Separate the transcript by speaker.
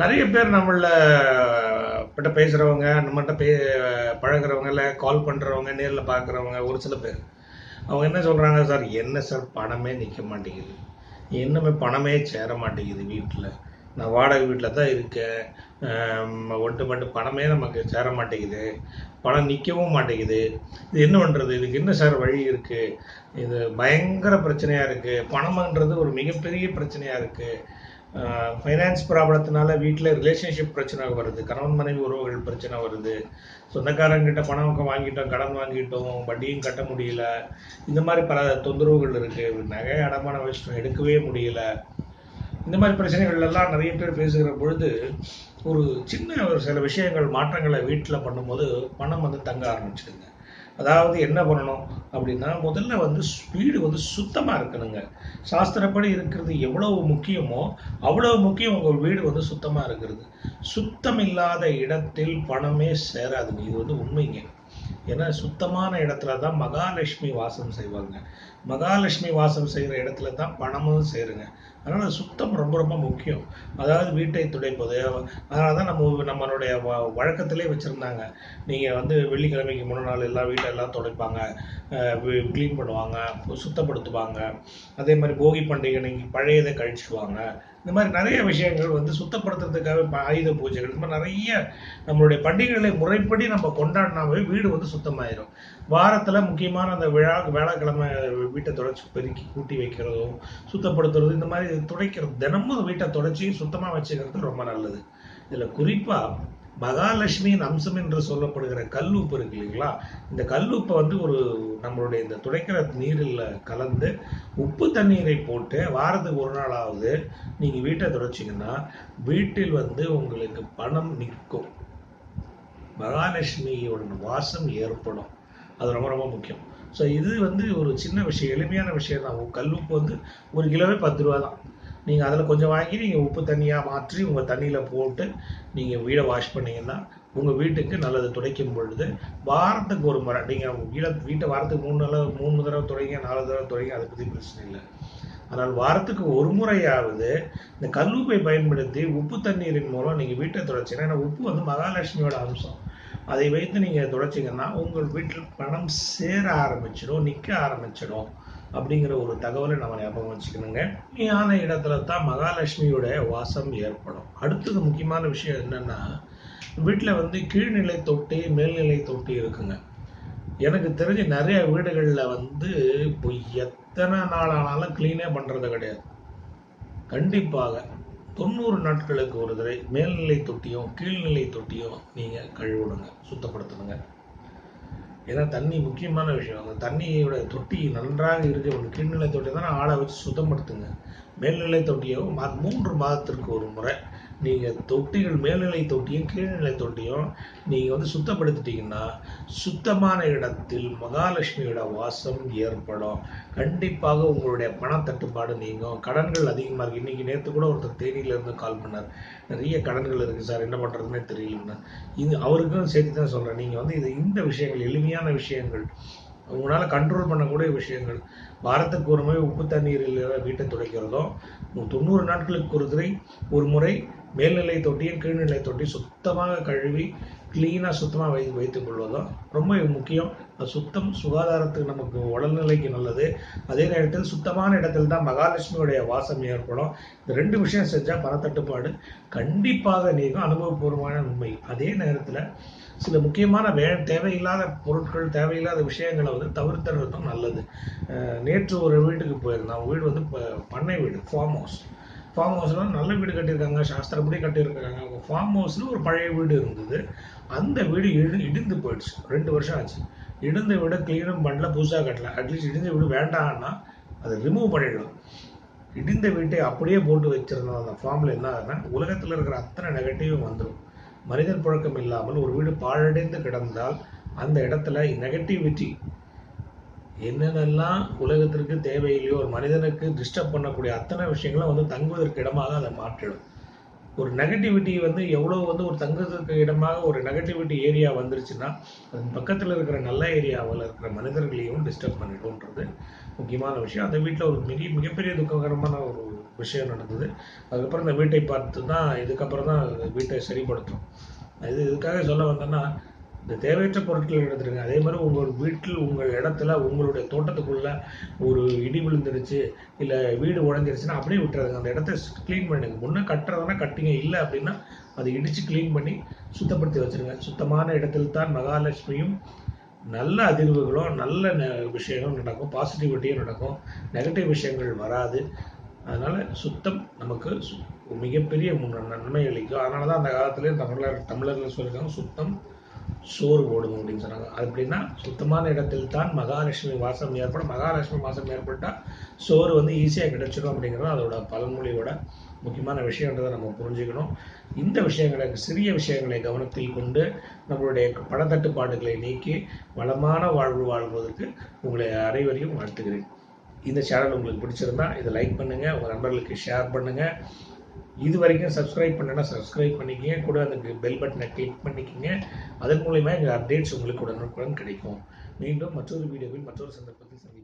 Speaker 1: நிறைய பேர் நம்மள கிட்ட பேசுறவங்க நம்மகிட்ட பே பழகிறவங்க இல்லை கால் பண்றவங்க நேரில் பார்க்குறவங்க ஒரு சில பேர். அவங்க என்ன சொல்றாங்க சார் என்ன சார் பணமே நிற்க மாட்டேங்குது. இன்னுமே பணமே சேர மாட்டேங்குது வீட்டில் நான் வாடகை வீட்டில் தான் இருக்கேன். ஒன்று ஒட்டு மட்டும் பணமே நமக்கு சேர மாட்டேங்குது. பணம் நிற்கவும் மாட்டேங்குது. இது என்ன பண்ணுறது இதுக்கு என்ன சார் வழி இருக்குது இது பயங்கர பிரச்சனையாக இருக்குது பணம்ன்றது ஒரு மிகப்பெரிய பிரச்சனையாக இருக்குது ஃபைனான்ஸ் ப்ராப்ளத்தினால வீட்டில் ரிலேஷன்ஷிப் பிரச்சனை வருது. கணவன் மனைவி உறவுகள் பிரச்சனை வருது. சொந்தக்காரங்கிட்ட பணம் வாங்கிட்டோம் கடன் வாங்கிட்டோம் வட்டியும் கட்ட முடியல. இந்த மாதிரி பல தொந்தரவுகள் இருக்குது நகை அடமான வச்சுட்டோம் எடுக்கவே முடியல. இந்த மாதிரி பிரச்சனைகள் எல்லாம் நிறைய பேர் பேசுகிற பொழுது ஒரு சின்ன ஒரு சில விஷயங்கள் மாற்றங்களை வீட்டில் பண்ணும்போது பணம் வந்து தங்க ஆரம்பிச்சிடுங்க அதாவது என்ன பண்ணணும் அப்படின்னா முதல்ல வந்து வீடு வந்து சுத்தமாக இருக்கணுங்க. சாஸ்திரப்படி இருக்கிறது எவ்வளவு முக்கியமோ அவ்வளவு முக்கியம் உங்கள் வீடு வந்து சுத்தமாக இருக்கிறது. சுத்தம் இல்லாத இடத்தில் பணமே சேராதுங்க. இது வந்து உண்மைங்க. ஏன்னா சுத்தமான இடத்துல தான் மகாலட்சுமி வாசம் செய்வாங்க. மகாலட்சுமி வாசம் செய்கிற இடத்துல தான் பணமும் சேருங்க. அதனால சுத்தம் ரொம்ப ரொம்ப முக்கியம். அதாவது வீட்டை துடைப்பது அதனால தான் நம்ம நம்மளுடைய வ- வழக்கத்திலே வச்சுருந்தாங்க. நீங்கள் வந்து வெள்ளிக்கிழமைக்கு மூணு நாள் எல்லாம் வீட்டெல்லாம் துடைப்பாங்க. க்ளீன் பண்ணுவாங்க சுத்தப்படுத்துவாங்க. அதே மாதிரி போகி பண்டிகை நீங்கள் பழையதை கழிச்சுவாங்க இந்த மாதிரி நிறைய விஷயங்கள் வந்து சுத்தப்படுத்துறதுக்காக ஆயுத பூஜைகள் இந்த மாதிரி நிறைய நம்மளுடைய பண்டிகைகளை முறைப்படி நம்ம கொண்டாடினாவே வீடு வந்து சுத்தமாயிரும். வாரத்துல முக்கியமான அந்த விழா வேளாக்கிழமை வீட்டை தொடச்சி பெருக்கி கூட்டி வைக்கிறதும் சுத்தப்படுத்துறது இந்த மாதிரி துடைக்கிறது தினமும் வீட்டை தொடச்சி சுத்தமா வச்சுக்கிறது ரொம்ப நல்லது. இதுல குறிப்பா மகாலட்சுமியின் அம்சம் என்று சொல்லப்படுகிற கல்லூப்பு இருக்கு இல்லைங்களா? இந்த கல்லுப்பை வந்து ஒரு நம்மளுடைய இந்த துடைக்கிற நீரில் கலந்து உப்பு தண்ணீரை போட்டு வாரத்துக்கு ஒரு நாளாவது நீங்கள் வீட்டை துடைச்சிங்கன்னா வீட்டில் வந்து உங்களுக்கு பணம் நிற்கும். மகாலட்சுமியோட வாசம் ஏற்படும். அது ரொம்ப ரொம்ப முக்கியம். ஸோ இது வந்து ஒரு சின்ன விஷயம் எளிமையான விஷயம் தான் கல்லுப்பு வந்து ஒரு கிலோவே பத்து ரூபா தான். நீங்கள் அதில் கொஞ்சம் வாங்கி நீங்கள் உப்பு தண்ணியாக மாற்றி உங்கள் தண்ணியில் போட்டு நீங்கள் வீடை வாஷ் பண்ணிங்கன்னா உங்கள் வீட்டுக்கு நல்லது துடைக்கும் பொழுது வாரத்துக்கு ஒரு முறை நீங்கள் வீட வீட்டை வாரத்துக்கு மூணு நாள் மூணு தடவை துடைங்க நாலு தடவை துடைங்க அதை பற்றி பிரச்சனை இல்லை. ஆனால் வாரத்துக்கு ஒரு முறையாவது இந்த கல்லூப்பை பயன்படுத்தி உப்பு தண்ணீரின் மூலம் நீங்கள் வீட்டை துடைச்சிங்கன்னா ஏன்னா உப்பு வந்து மகாலட்சுமியோட அம்சம். அதை வைத்து நீங்கள் துடைச்சிங்கன்னா உங்கள் வீட்டில் பணம் சேர ஆரம்பிச்சிடும் நிற்க ஆரம்பிச்சிடும் அப்படிங்கிற ஒரு தகவலை நம்ம ஞாபகம் வச்சுக்கணுங்க. உண்மையான இடத்துல தான் மகாலட்சுமியோட வாசம் ஏற்படும். அடுத்தது முக்கியமான விஷயம் என்னென்னா வீட்டில் வந்து கீழ்நிலை தொட்டி மேல்நிலை தொட்டி இருக்குங்க. எனக்கு தெரிஞ்ச நிறைய வீடுகளில் வந்து இப்போ எத்தனை நாள் ஆனாலும் க்ளீனே பண்ணுறது கிடையாது. கண்டிப்பாக. தொண்ணூறு நாட்களுக்கு ஒரு தடவை மேல்நிலை தொட்டியும் கீழ்நிலை தொட்டியும் நீங்கள் கழுவிடுங்க சுத்தப்படுத்தணுங்க. ஏன்னா தண்ணி முக்கியமான விஷயம். அந்த தண்ணியோட தொட்டி நன்றாக இருக்க. ஒரு கீழ்நிலை தொட்டி தான் ஆளை வச்சு சுத்தப்படுத்துங்க. மேல்நிலை தொட்டியும் மூன்று மாதத்திற்கு ஒரு முறை. நீங்கள் தொட்டிகள் மேல்நிலை தொட்டியும் கீழ்நிலை தொட்டியும் நீங்கள் வந்து சுத்தப்படுத்திட்டீங்கன்னா சுத்தமான இடத்தில் மகாலட்சுமியோட வாசம் ஏற்படும். கண்டிப்பாக உங்களுடைய பணத்தட்டுப்பாடு நீங்கும். கடன்கள் அதிகமாக இருக்குது இன்றைக்கி நேற்று கூட ஒருத்தர் தேனியிலேருந்து கால் பண்ணார். நிறைய கடன்கள் இருக்குது சார். என்ன பண்ணுறதுனே தெரியலன்னு. இது அவருக்கும் சேர்த்து தான் சொல்கிறேன் நீங்கள் வந்து இது இந்த விஷயங்கள் எளிமையான விஷயங்கள் உங்களால் கண்ட்ரோல் பண்ணக்கூடிய விஷயங்கள். வாரத்துக்கு ஒரு முறை உப்பு தண்ணீரில் வீட்டை துடைக்கிறதும் தொண்ணூறு நாட்களுக்கு ஒரு முறை ஒரு முறை மேல்நிலை தொட்டியும் கீழ்நிலை தொட்டி சுத்தமாக கழுவி க்ளீனாக சுத்தமாக வை வைத்துக் கொள்வதும் ரொம்ப முக்கியம். சுத்தம் சுகாதாரத்துக்கு நமக்கு உடல்நிலைக்கு நல்லது. அதே நேரத்தில் சுத்தமான இடத்தில் தான் மகாலட்சுமியுடைய வாசம் ஏற்படும். இந்த ரெண்டு விஷயம் செஞ்சால் பணத்தட்டுப்பாடு கண்டிப்பாக நீங்கும். அனுபவபூர்வமான உண்மை. அதே நேரத்தில் சில முக்கியமான வே தேவையில்லாத பொருட்கள் தேவையில்லாத விஷயங்களை வந்து தவிர்த்துறதும் நல்லது. நேற்று ஒரு வீட்டுக்கு போயிருந்தேன். வீடு வந்து ப- பண்ணை வீடு ஃபார்ம் ஹவுஸ் ஃபார்ம் ஹவுஸ்லாம் நல்ல வீடு கட்டியிருக்காங்க சாஸ்திரப்படி கட்டியிருக்காங்க அவங்க ஃபார்ம் ஹவுஸில் ஒரு பழைய வீடு இருந்தது. அந்த வீடு இடி இடிந்து போயிடுச்சு. ரெண்டு வருஷம் ஆச்சு. இடிந்த வீடை க்ளீனும் பண்ணல புதுசாக கட்டல. அட்லீஸ்ட் இடிந்த வீடு வேண்டாம்னா அதை ரிமூவ் பண்ணிடணும் இடிந்த வீட்டை அப்படியே போட்டு வச்சிருந்தோம் அந்த ஃபார்மில் என்ன ஆகுதுன்னா உலகத்தில் இருக்கிற அத்தனை நெகட்டிவும் வந்துடும் மனிதன் புழக்கம் இல்லாமல் ஒரு வீடு பாழடைந்து கிடந்தால் அந்த இடத்துல நெகட்டிவிட்டி என்னென்னலாம் உலகத்திற்கு தேவையில்லையோ ஒரு மனிதனுக்கு டிஸ்டர்ப் பண்ணக்கூடிய அத்தனை விஷயங்களும் வந்து தங்குவதற்கு இடமாக அதை மாற்றிடும். ஒரு நெகட்டிவிட்டி வந்து எவ்வளோ வந்து ஒரு தங்குவதற்கு இடமாக ஒரு நெகட்டிவிட்டி ஏரியா வந்துருச்சுன்னா அதன் பக்கத்தில் இருக்கிற நல்ல ஏரியாவில் இருக்கிற மனிதர்களையும் டிஸ்டர்ப் பண்ணிடும்ன்றது முக்கியமான விஷயம். அந்த வீட்டில் ஒரு மிக மிகப்பெரிய துக்ககரமான ஒரு விஷயம் நடந்தது. அதுக்கப்புறம் இந்த வீட்டை பார்த்து தான் இதுக்கப்புறம் தான் வீட்டை சரிப்படுத்தும். இது இதுக்காக சொல்ல வந்தேன்னா இந்த தேவையற்ற பொருட்களை எடுத்துருங்க. அதே மாதிரி உங்கள் வீட்டில் உங்கள் இடத்துல உங்களுடைய தோட்டத்துக்குள்ளே ஒரு இடி விழுந்துருச்சு இல்லை வீடு உடஞ்சிருச்சுன்னா அப்படியே விட்டுறதுங்க. அந்த இடத்த க்ளீன் பண்ணுங்க முன்னே கட்டுறதுனா கட்டிங்க. இல்லை அப்படின்னா அதை இடித்து க்ளீன் பண்ணி சுத்தப்படுத்தி வச்சுருங்க. சுத்தமான இடத்தில் தான் மகாலட்சுமியும் நல்ல அதிர்வுகளும் நல்ல ந- விஷயங்களும் நடக்கும். பாசிட்டிவிட்டியும் நடக்கும். நெகட்டிவ் விஷயங்கள் வராது. அதனால் சுத்தம் நமக்கு சு- மிகப்பெரிய முன்ன- நன்மை அளிக்கும். அதனால தான் அந்த காலத்துலேயே தமிழர் தமிழர்கள் சொல்லியிருக்காங்க சுத்தம் சோறு போடுவோம் அப்படின்னு சொன்னாங்க. அது எப்படின்னா சுத்தமான இடத்தில் தான் மகாலட்சுமி வாசம் ஏற்படும். மகாலட்சுமி வாசம் ஏற்பட்டால் சோறு வந்து ஈஸியாக கிடைச்சிடும் அப்படிங்கிறது அதோட பழமொழியோட முக்கியமான விஷயன்றதை நம்ம புரிஞ்சுக்கணும். இந்த விஷயங்களை சிறிய விஷயங்களை கவனத்தில் கொண்டு நம்மளுடைய பணத்தட்டுப்பாடுகளை நீக்கி வளமான வாழ்வு வாழ்வதற்கு உங்களை அனைவரையும் வாழ்த்துகிறேன். இந்த சேனல் உங்களுக்கு பிடிச்சிருந்தா இதை லைக் பண்ணுங்கள் உங்கள் நண்பர்களுக்கு ஷேர் பண்ணுங்கள் இது வரைக்கும் சப்ஸ்கிரைப் பண்ணனா சப்ஸ்கிரைப் பண்ணிக்கங்க. கூட அதுக்கு பெல் பட்டனை கிளிக் பண்ணிக்கங்க. அதன் மூலயமா எங்கள் அப்டேட்ஸ் உங்களுக்கு உடனுக்குடன் கிடைக்கும். மீண்டும் மற்றொரு வீடியோவில் மற்றொரு சந்தர்ப்பத்தில் சந்திப்போம்.